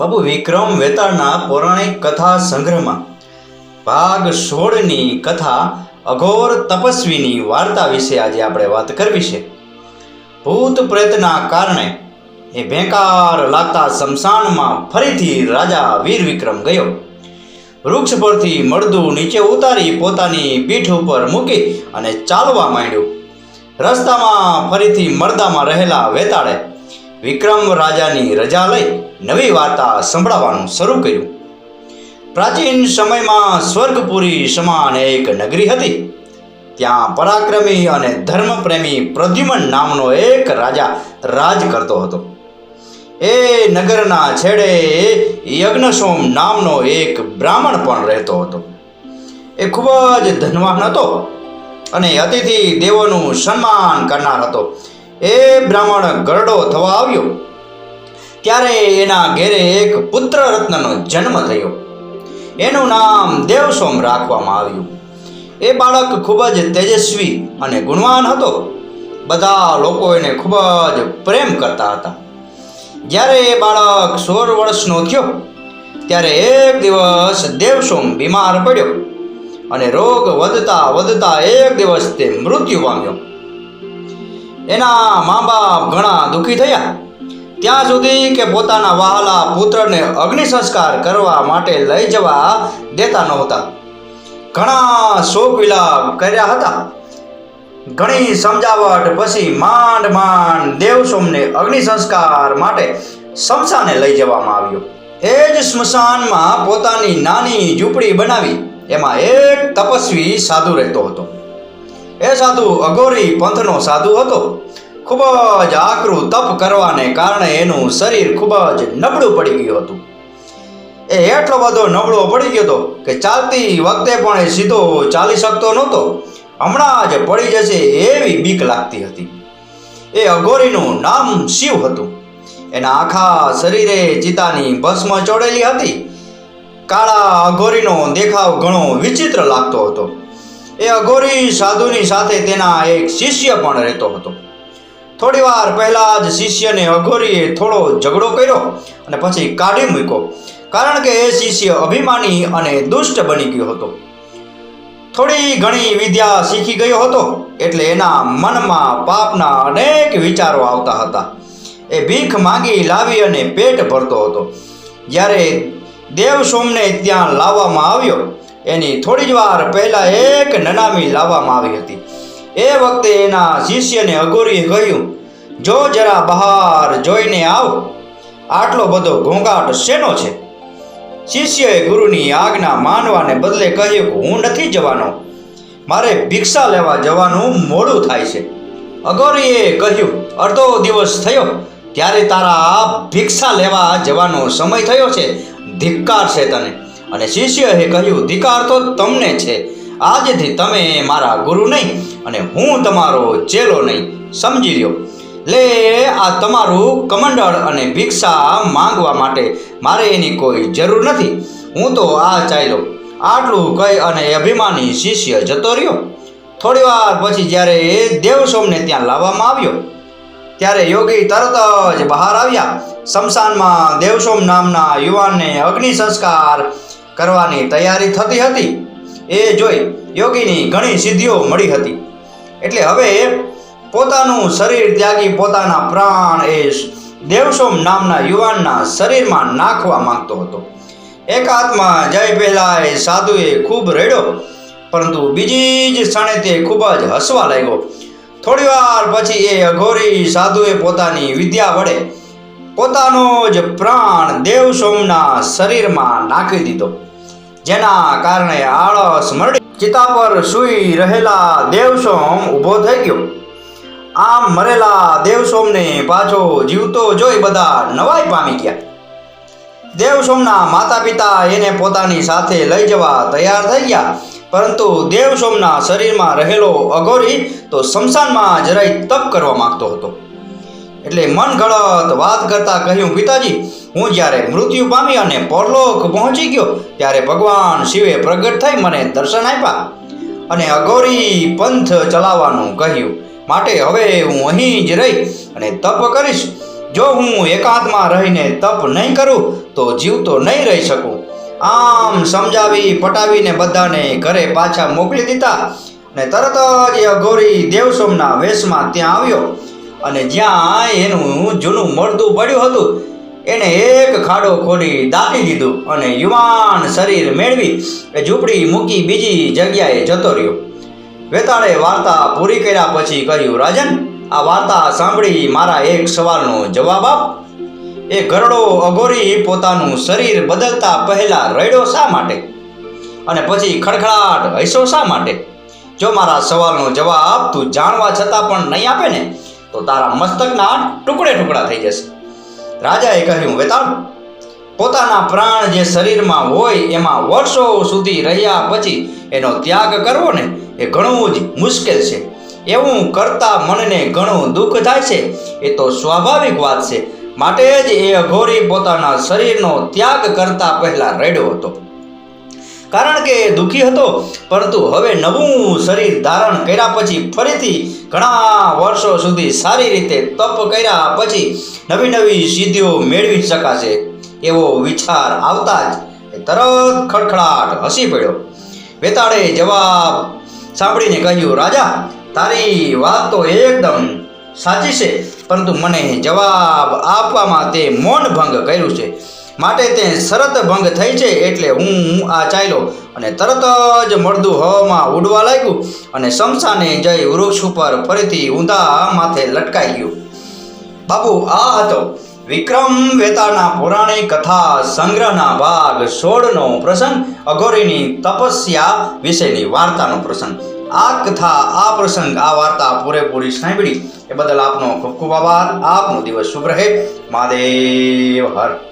બાબુ વિક્રમ વેતાળના પૌરાણિક કથા સંગ્રહમાં. ભાગ સોળની કથા અઘોર તપસ્વીની વાર્તા વિશે આજે આપણે વાત કરવી છે. ભૂત પ્રેતના કારણે એ ભેંકાર લાગતા શમશાનમાં ફરીથી રાજા વીર વિક્રમ ગયો. વૃક્ષ પરથી મળદું નીચે ઉતારી પોતાની પીઠ ઉપર મૂકી અને ચાલવા માંડ્યું. રસ્તામાં ફરીથી મરદામાં રહેલા વેતાળે વિક્રમ રાજાની રજા લઈ નવી વાર્તા સંભળાવવાનું શરૂ કર્યું. પ્રાચીન સમયમાં સ્વર્ગપુરી સમાન એક નગરી હતી. ત્યાં પરાક્રમી અને ધર્મપ્રેમી પ્રદ્યુમન નામનો એક રાજા રાજ કરતો હતો. એ નગરના છેડે યજ્ઞસોમ નામનો એક બ્રાહ્મણ પણ રહેતો હતો. એ ખૂબ જ ધનવાન હતો અને અતિથિ દેવોનું સન્માન કરનાર હતો. એ બ્રાહ્મણ ગરડો થવા આવ્યો. ત્યારે એના ઘેરે એક પુત્ર રત્નનો જન્મ થયો. એનું નામ દેવસોમ રાખવામાં આવ્યું. એ બાળક ખૂબ જ તેજસ્વી અને ગુણવાન હતો. બધા લોકો એને ખૂબ જ પ્રેમ કરતા હતા. જ્યારે એ બાળક સોળ વર્ષનો થયો, ત્યારે એક દિવસ દેવસોમ બીમાર પડ્યો અને રોગ વધતા વધતા એક દિવસ તે મૃત્યુ પામ્યો. એના મા બાપ ઘણા દુઃખી થયા. ત્યાં સુધી કે પોતાના વહાલા પુત્રને અગ્નિ સંસ્કાર કરવા માટે લઈ જવા દેતા નહોતા. ઘણા શોક વિલાપ કર્યા હતા. ઘણી સમજાવટ પછી માંડ માંડ દેવસોમને અગ્નિ સંસ્કાર માટે શમશાને લઈ જવામાં આવ્યો. એ જ સ્મશાનમાં પોતાની નાની ઝૂંપડી બનાવી, એમાં એક તપસ્વી સાધુ રહેતો હતો. એ સાધુ અઘોરી પંથનો સાધુ હતો. ખૂબ જ આકરું તપ કરવાને કારણે એનું શરીર ખૂબ જ નબળું પડી ગયું હતું. એ એટલો બધો નબળો પડી ગયો હતો કે ચાલતી વખતે પણ એ સીધો ચાલી શકતો નહોતો. હમણાં જ પડી જશે એવી બીક લાગતી હતી. એ અઘોરીનું નામ શિવ હતું. એના આખા શરીરે ચિતાની ભસ્મ ચોડેલી હતી. કાળા અઘોરીનો દેખાવ ઘણો વિચિત્ર લાગતો હતો. એ અઘોરી સાધુની સાથે તેના એક શિષ્ય પણ રહેતો હતો. થોડી વાર પહેલા જ શિષ્યને અઘોરીએ થોડો ઝઘડો કર્યો અને પછી કાઢી મૂક્યો. કારણ કે એ શિષ્ય અભિમાની અને દુષ્ટ બની ગયો હતો. થોડી ઘણી વિદ્યા શીખી ગયો હતો એટલે એના મનમાં પાપના અનેક વિચારો આવતા હતા. એ ભીખ માંગી લાવી અને પેટ ભરતો હતો. જ્યારે દેવસોમને ત્યાં લાવવામાં આવ્યો એની થોડી જ વાર પહેલા એક નનામી લાવવામાં આવી હતી. એ વખતે એના શિષ્યને અઘોરીએ કહ્યું, જો જરા બહાર જોઈને આવ, આટલો બધો ઘોંઘાટ શેનો છે? શિષ્યએ ગુરુની આજ્ઞા માનવાને બદલે કહ્યું કે, હું નથી જવાનો. મારે ભિક્ષા લેવા જવાનું મોડું થાય છે. અઘોરીએ કહ્યું, અડધો દિવસ થયો. ત્યારે તારા ભિક્ષા લેવા જવાનો સમય થયો છે. ધિક્કાર છે તને. અને શિષ્યએ કહ્યું, ધિકાર તો તમને છે. આજથી તમે મારા ગુરુ નહીં અને હું તમારો ચેલો નહીં. સમજી લ્યો. લે, આ તમારું કમંડળ અને ભિક્ષા માંગવા માટે મારે એની કોઈ જરૂર નથી. હું તો આ ચાલ્યો. આટલું કહી અને અભિમાની શિષ્ય જતો રહ્યો. થોડી વાર પછી જ્યારે દેવસોમને ત્યાં લાવવામાં આવ્યો, ત્યારે યોગી તરત જ બહાર આવ્યા. શમશાનમાં દેવસોમ નામના યુવાનને અગ્નિ સંસ્કાર કરવાની તૈયારી થતી હતી. એ જોઈ યોગીની ઘણી સિદ્ધિઓ મળી હતી. એટલે હવે પોતાનું શરીર ત્યાગી પોતાના પ્રાણ એ દેવસોમ નામના યુવાનના શરીરમાં નાખવા માંગતો હતો. એક હાથમાં જય પહેલા એ સાધુએ ખૂબ રેડ્યો, પરંતુ બીજી જ ક્ષણે તે ખૂબ જ હસવા લાગ્યો. થોડી વાર પછી એ અઘોરી સાધુએ પોતાની વિદ્યા વડે પોતાનો જ પ્રાણ દેવસોમના શરીરમાં નાખી દીધો. જેના કારણે આળસ મરડી ચિતા પર સૂઈ રહેલા દેવસોમ ઊભો થઈ ગયો. આમ મરેલા દેવસોમને પાછો જીવતો જોઈ બધા નવાઈ પામી ગયા. દેવસોમના માતા પિતા એને પોતાની સાથે લઈ જવા તૈયાર થઈ ગયા. પરંતુ દેવસોમના શરીરમાં રહેલો અઘોરી તો સ્મશાનમાં જરાય તપ કરવા માંગતો હતો. એટલે મન ગળત વાત કરતા કહ્યું, પિતાજી હું જ્યારે મૃત્યુ પામી અને પરલોક પહોંચી ગયો, ત્યારે ભગવાન શિવે પ્રગટ થઈ મને દર્શન આપ્યા અને અઘોરી પંથ ચલાવવાનું કહ્યું. માટે હવે હું અહીં જ રહી અને તપ કરીશ. જો હું એકાંતમાં રહીને તપ નહીં કરું, તો જીવતો નહીં રહી શકું. આમ સમજાવી પટાવીને બધાને ઘરે પાછા મોકલી દીધા અને તરત જ અઘોરી દેવસોમના વેશમાં ત્યાં આવ્યો અને જ્યાં એનું જૂનું મળતું પડ્યું હતું એને એક ખાડો ખોડી દાટી દીધું અને યુવાન શરીર મેળવી ઝૂંપડી મૂકી બીજી જગ્યાએ જતો રહ્યો. વેતાળે વાર્તા પૂરી કર્યા પછી કહ્યું, રાજન, આ વાર્તા સાંભળી મારા એક સવાલનો જવાબ આપ. એ ગરડો અઘોરી પોતાનું શરીર બદલતા પહેલા રડ્યો શા માટે? અને પછી ખડખડાટ હૈસો શા માટે? જો મારા સવાલનો જવાબ તું જાણવા છતાં પણ નહીં આપે ને, તો તારા મસ્તકના ટુકડે ટુકડા થઈ જશે. રાજાએ કહ્યું, વેતાળ, પોતાના પ્રાણ જે શરીરમાં હોય એમાં વર્ષો સુધી રહ્યા પછી એનો ત્યાગ કરવો ને એ ઘણું જ મુશ્કેલ છે. એવું કરતા મનને ઘણું દુઃખ થાય છે. એ તો સ્વાભાવિક વાત છે. માટે જ એ અઘોરી પોતાના શરીરનો ત્યાગ કરતા પહેલા રડ્યો હતો. કારણ કે દુઃખી હતો, પરંતુ હવે નવું શરીર ધારણ કર્યા પછી ફરીથી ઘણા વર્ષો સુધી સારી રીતે તપ કર્યા પછી નવી નવી સિદ્ધિઓ મેળવી શકાશે, એવો વિચાર આવતા જ તરત ખડખડાટ હસી પડ્યો. વેતાળે જવાબ સાંભળીને કહ્યું, રાજા, તારી વાત તો એકદમ સાચી છે, પરંતુ મને જવાબ આપવામાં તે મૌન ભંગ કર્યું છે. માટે તે શરત ભંગ થઈ છે એટલે હું આ ચાલ્યો અને તરત જ મળદું હવામાં ઉડવા લાગ્યું અને શમશાને જઈ વૃક્ષ ઉપર ફરીથી ઊંધા માથે લટકાઈ ગયું. બાપુ, આ હતો વિક્રમ વેતાળના પૌરાણિક કથા સંગ્રહના ભાગ સોળનો પ્રસંગ, અઘોરીની તપસ્યા વિશેની વાર્તાનો પ્રસંગ. આ કથા, આ પ્રસંગ, આ વાર્તા પૂરેપૂરી સાંભળી. એ બદલ આપનો ખૂબ ખૂબ આભાર. આપનો દિવસ શુભ રહે. મહાદેવ હર.